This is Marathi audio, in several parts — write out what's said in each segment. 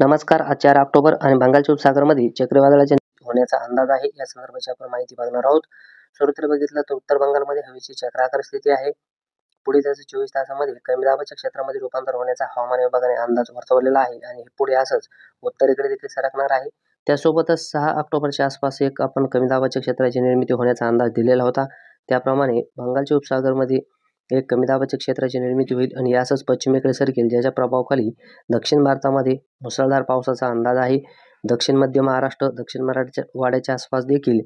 नमस्कार. आज चार ऑक्टोबर आणि बंगालच्या उपसागरमध्ये चक्रीवादळाचे होण्याचा अंदाज आहे. या संदर्भाची आपण माहिती बघणार आहोत. सर्वत्र बघितलं तर उत्तर बंगालमध्ये हवेची चक्राकार स्थिती आहे. पुढे त्याचं चोवीस तासामध्ये कमी दाबाच्या क्षेत्रामध्ये रूपांतर होण्याचा हवामान विभागाने अंदाज वर्तवलेला आहे आणि हे पुढे असंच उत्तरेकडे देखील सरकणार आहे. त्यासोबतच सहा ऑक्टोबरच्या आसपास एक आपण कमी दाबाच्या क्षेत्राची निर्मिती होण्याचा अंदाज दिलेला होता. त्याप्रमाणे बंगालच्या उपसागरमध्ये एक कमी दाबाच्या क्षेत्राची निर्मिती होईल आणि यासच पश्चिमेकडे सरकेल ज्याच्या प्रभावाखाली दक्षिण भारतामध्ये मुसळधार पावसाचा अंदाज आहे. दक्षिण मध्य महाराष्ट्र दक्षिण मराठच्या वाड्याच्या आसपास देखील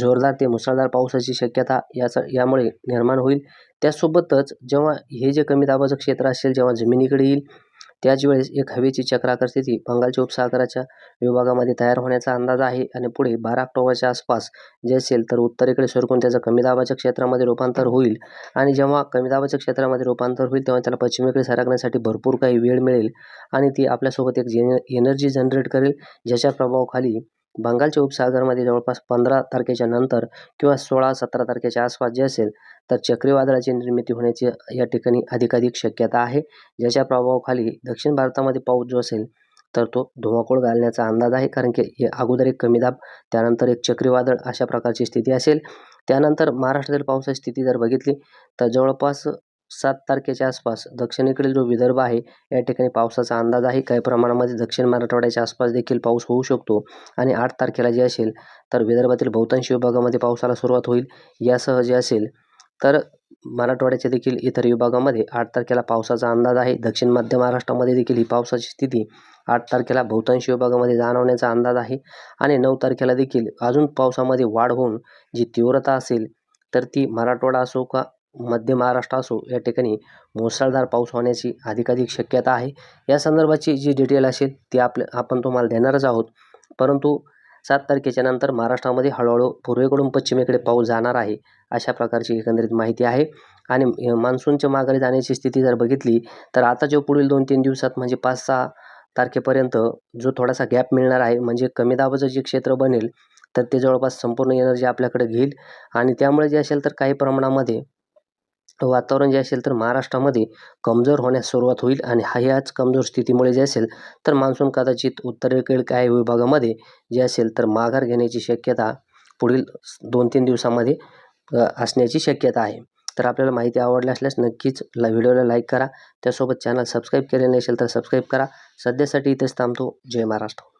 जोरदार ते मुसळधार पावसाची शक्यता याचा यामुळे निर्माण होईल. त्यासोबतच जेव्हा हे जे कमी दाबाचं क्षेत्र असेल जेव्हा जमिनीकडे येईल त्याच वेळेस एक हवेची चक्राकार स्थिती बंगालच्या उपसागराच्या विभागामध्ये तयार होण्याचा अंदाज आहे आणि पुढे बारा ऑक्टोबरच्या आसपास जे असेल तर उत्तरेकडे सरकून त्याचं कमी दाबाच्या क्षेत्रामध्ये रूपांतर होईल. आणि जेव्हा कमी दाबाच्या क्षेत्रामध्ये रूपांतर होईल तेव्हा त्याला पश्चिमेकडे सरकण्यासाठी भरपूर काही वेळ मिळेल आणि ती आपल्यासोबत एक जेन एनर्जी जनरेट करेल ज्याच्या प्रभावाखाली बंगालच्या उपसागरामध्ये जवळपास पंधरा तारखेच्या नंतर किंवा सोळा सतरा तारखेच्या आसपास जे असेल तर चक्रीवादळाची निर्मिती होण्याची या ठिकाणी अधिकाधिक शक्यता आहे. ज्याच्या प्रभावाखाली दक्षिण भारतामध्ये पाऊस जो असेल तर तो धुमाकूळ घालण्याचा अंदाज आहे. कारण की हे अगोदर एक कमी दाब त्यानंतर एक चक्रीवादळ अशा प्रकारची स्थिती असेल. त्यानंतर महाराष्ट्रातील पावसाची स्थिती जर बघितली तर जवळपास सात तारखेच्या आसपास. दक्षिणेकडील जो विदर्भ आहे या ठिकाणी पावसाचा अंदाज आहे. काही प्रमाणामध्ये दक्षिण मराठवाड्याच्या आसपास देखील पाऊस होऊ शकतो आणि आठ तारखेला जे असेल तर विदर्भातील बहुतांश विभागामध्ये पावसाला सुरुवात होईल. यासह जे असेल तर मराठवाड्याच्या देखील इतर विभागामध्ये आठ तारखेला पावसाचा अंदाज आहे. दक्षिण मध्य महाराष्ट्रामध्ये देखील ही पावसाची स्थिती आठ तारखेला बहुतांश विभागामध्ये जाणवण्याचा अंदाज आहे आणि नऊ तारखेला देखील अजून पावसामध्ये वाढ होऊन जी तीव्रता असेल तर ती मराठवाडा असो का मध्य महाराष्ट्र असो या ठिकाणी मुसळधार पाऊस होण्याची अधिकाधिक शक्यता आहे. या संदर्भाची जी डिटेल असेल ती आपल्या आपण तुम्हाला देणारच आहोत. परंतु सात तारखेच्या नंतर महाराष्ट्रामध्ये हळूहळू पूर्वेकडून पश्चिमेकडे पाऊस जाणार आहे अशा प्रकारची एकंदरीत माहिती आहे. आणि मान्सूनच्या माघारी जाण्याची स्थिती जर बघितली तर आता जो पुढील दोन तीन दिवसात म्हणजे पाच सहा तारखेपर्यंत जो थोडासा गॅप मिळणार आहे म्हणजे कमी दाबाचं जे क्षेत्र बनेल तर ते जवळपास संपूर्ण एनर्जी आपल्याकडे घेईल. आणि त्यामुळे जे असेल तर काही प्रमाणामध्ये वातावरण जे असेल तर महाराष्ट्रामध्ये कमजोर होण्यास सुरुवात होईल आणि ह्याच कमजोर स्थितीमुळे जे असेल तर मान्सून कदाचित उत्तरेकडील काही विभागामध्ये जे असेल तर माघार घेण्याची शक्यता पुढील दोन तीन दिवसामध्ये असण्याची शक्यता आहे. तर आपल्याला माहिती आवडली असल्यास नक्कीच ला व्हिडिओला लाईक करा. त्यासोबत चॅनल सबस्क्राईब केले नसेल तर सबस्क्राईब करा. सध्यासाठी इथेच थांबतो. जय महाराष्ट्र.